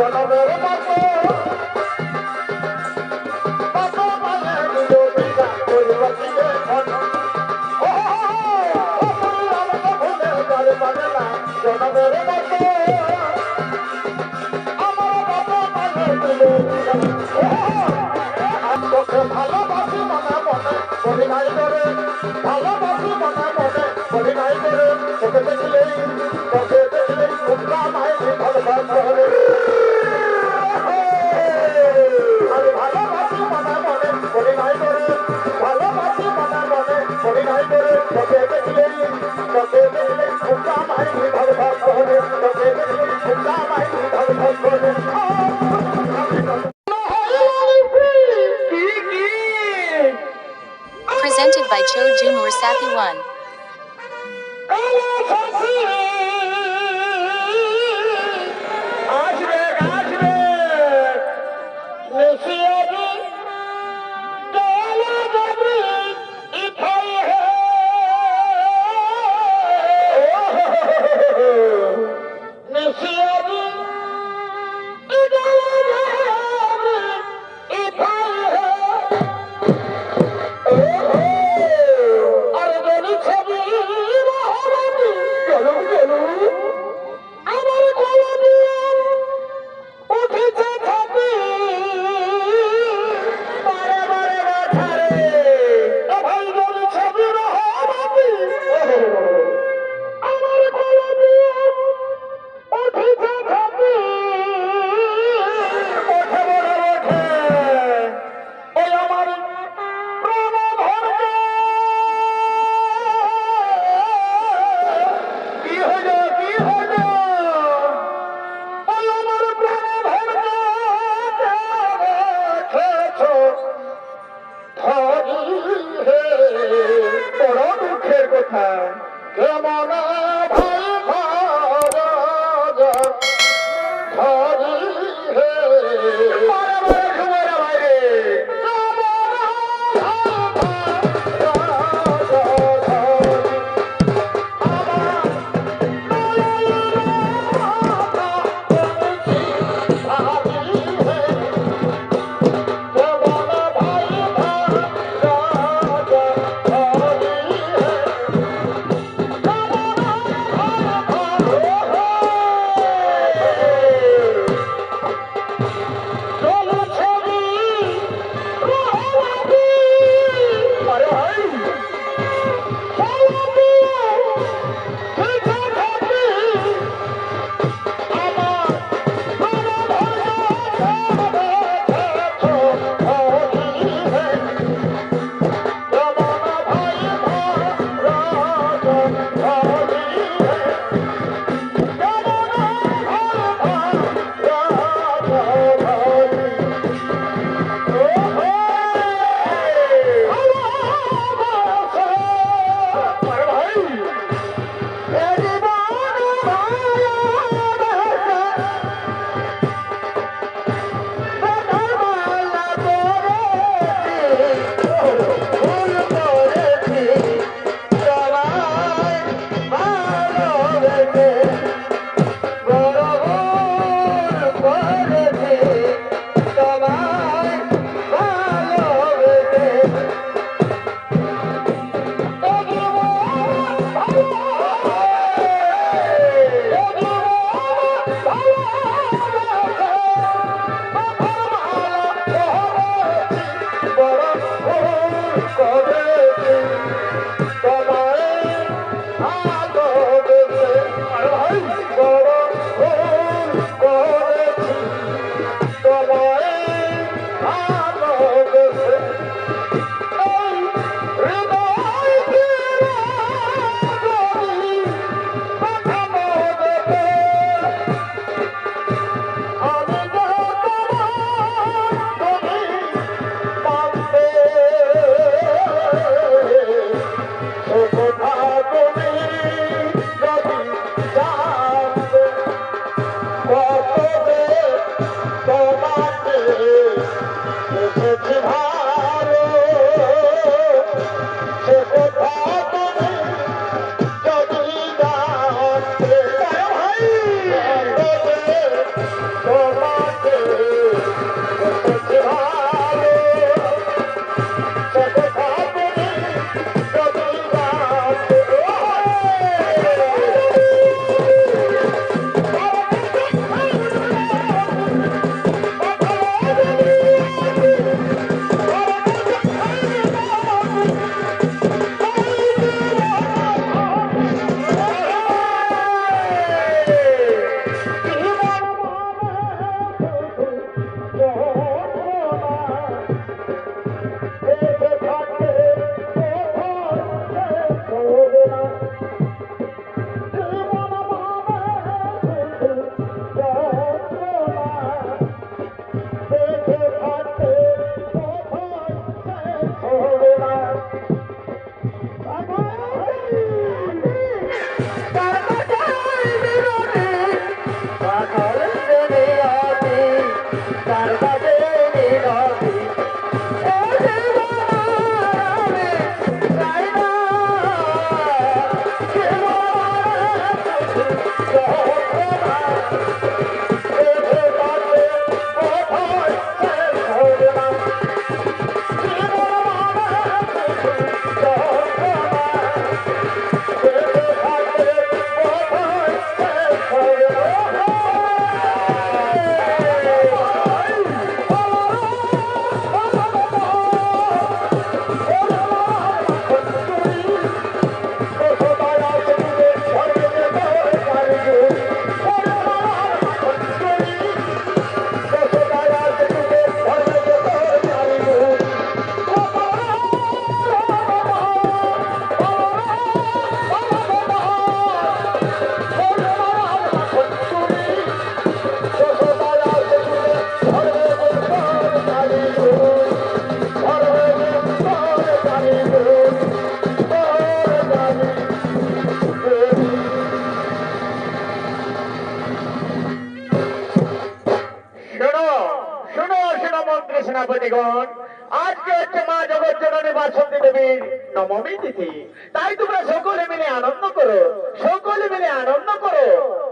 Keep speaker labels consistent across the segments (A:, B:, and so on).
A: Kalau berpakaian. নর্তকীগণ আজকে তাই তোমরা সকলে মিলে আনন্দ করো, সকলে মিলে আনন্দ করো।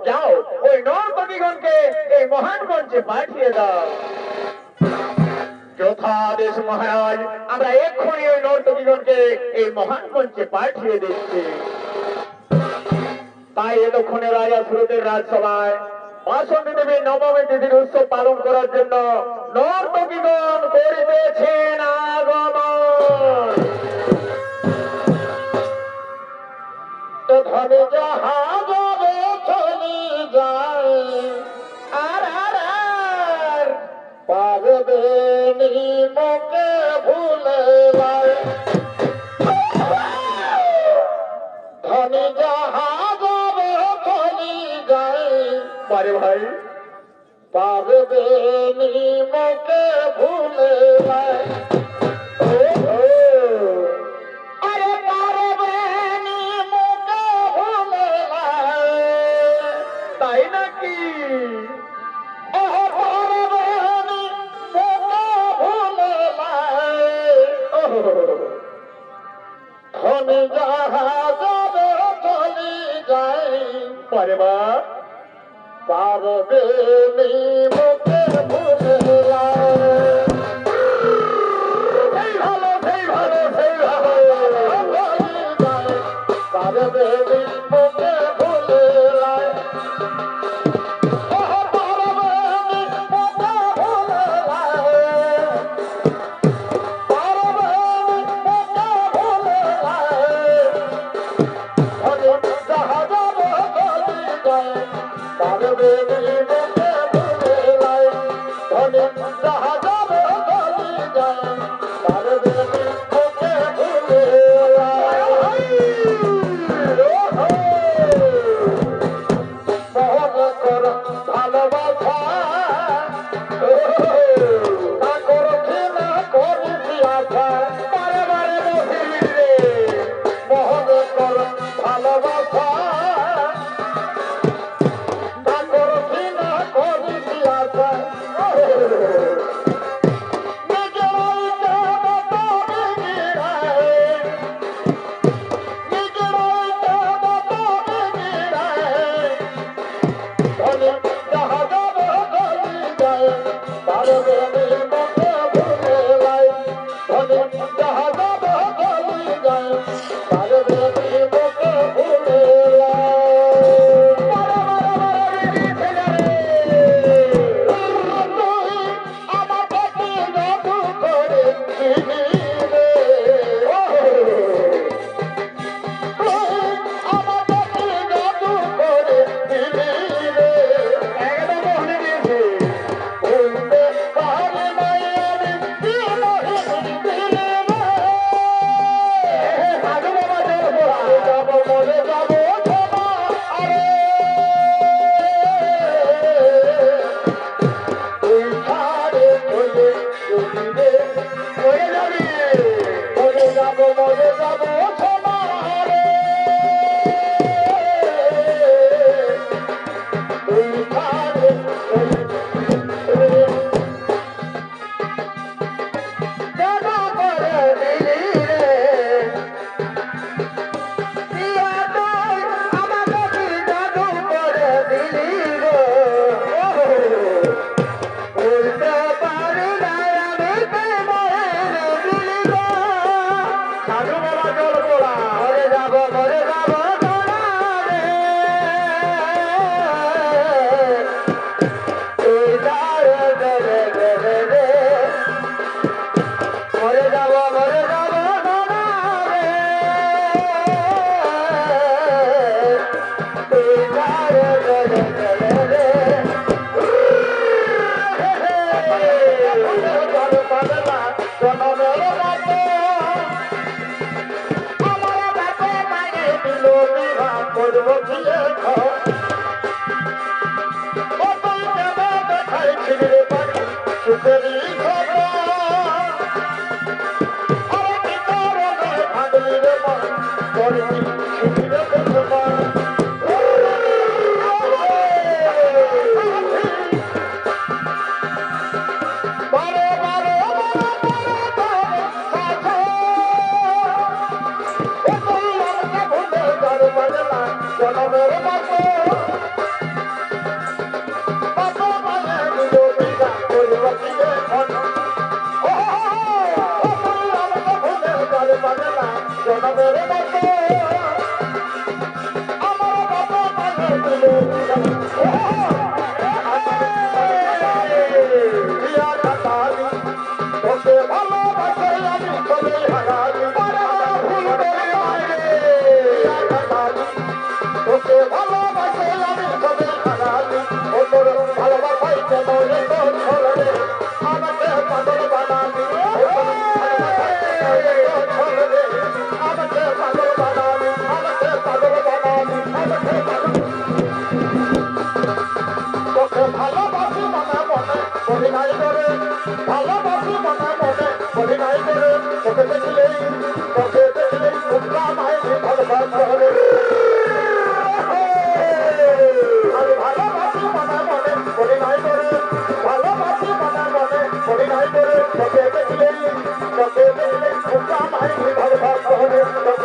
A: যাও, ওই নর্তকীগণকে এই মহান মঞ্চে পাঠিয়ে দাও। যথাদেশ মহারাজ, আমরা এক্ষুনি ওই নর্তকীগণকে এই মহান মঞ্চে পাঠিয়ে দিচ্ছি। তাই এতক্ষণে রাজা সুরতের রাজসভায় দেবী নবমী তিথির উৎসব পালন করার জন্য নর্তকীগণ করিতেছেন তাই নাকি? পারবে। ধন জাহাজ চলি যায় পরে বা পারবে নিমকে ハハハハ!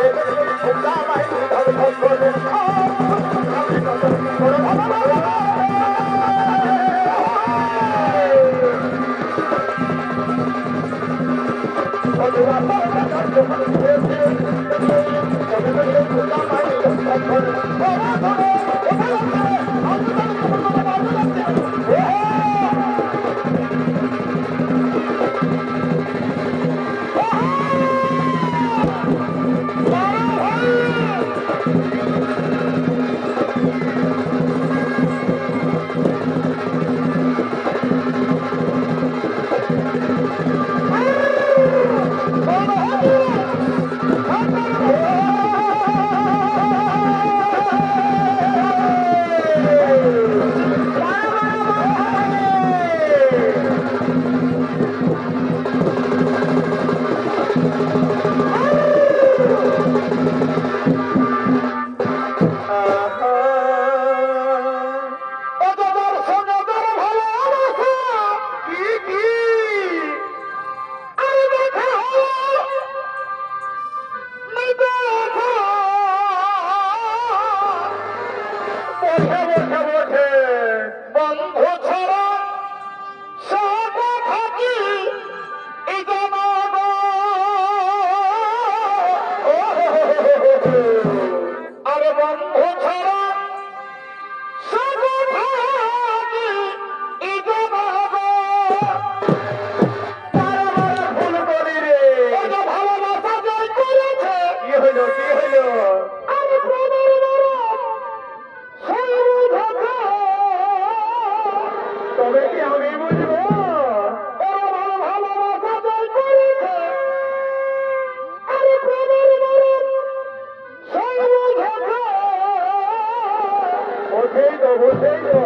A: Thank you. eu vou ter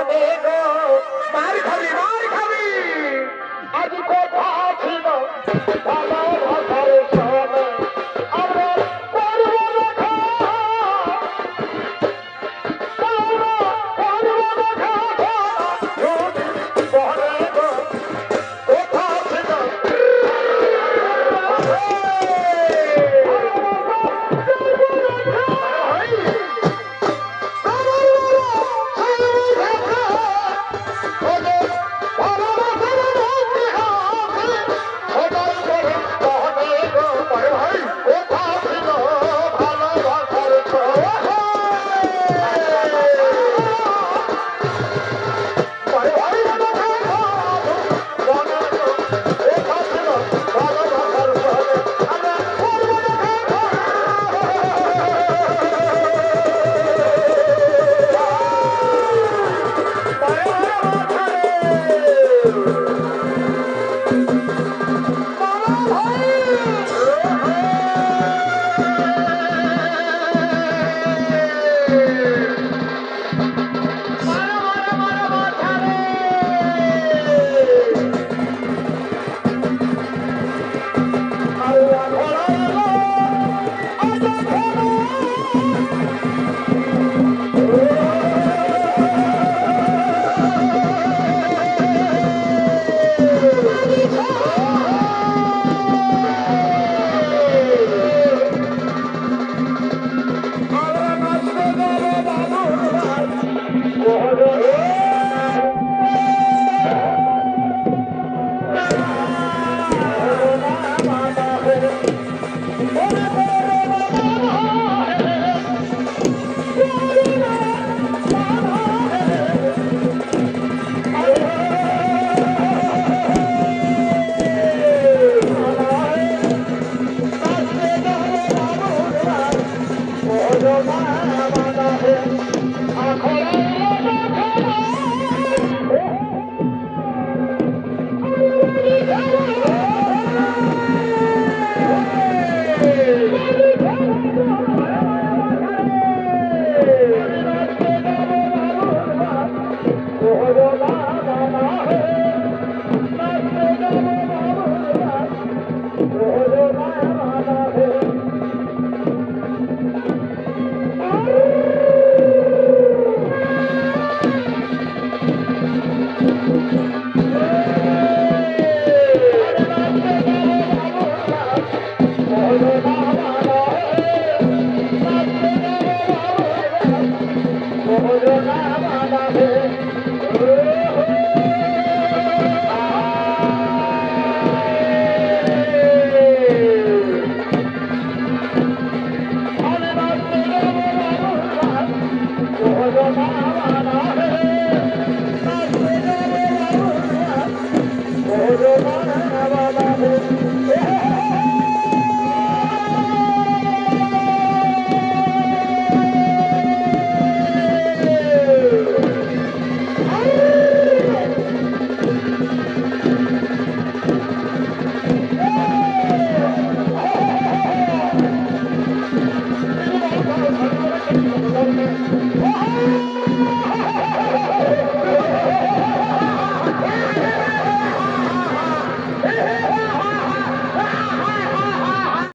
A: মনে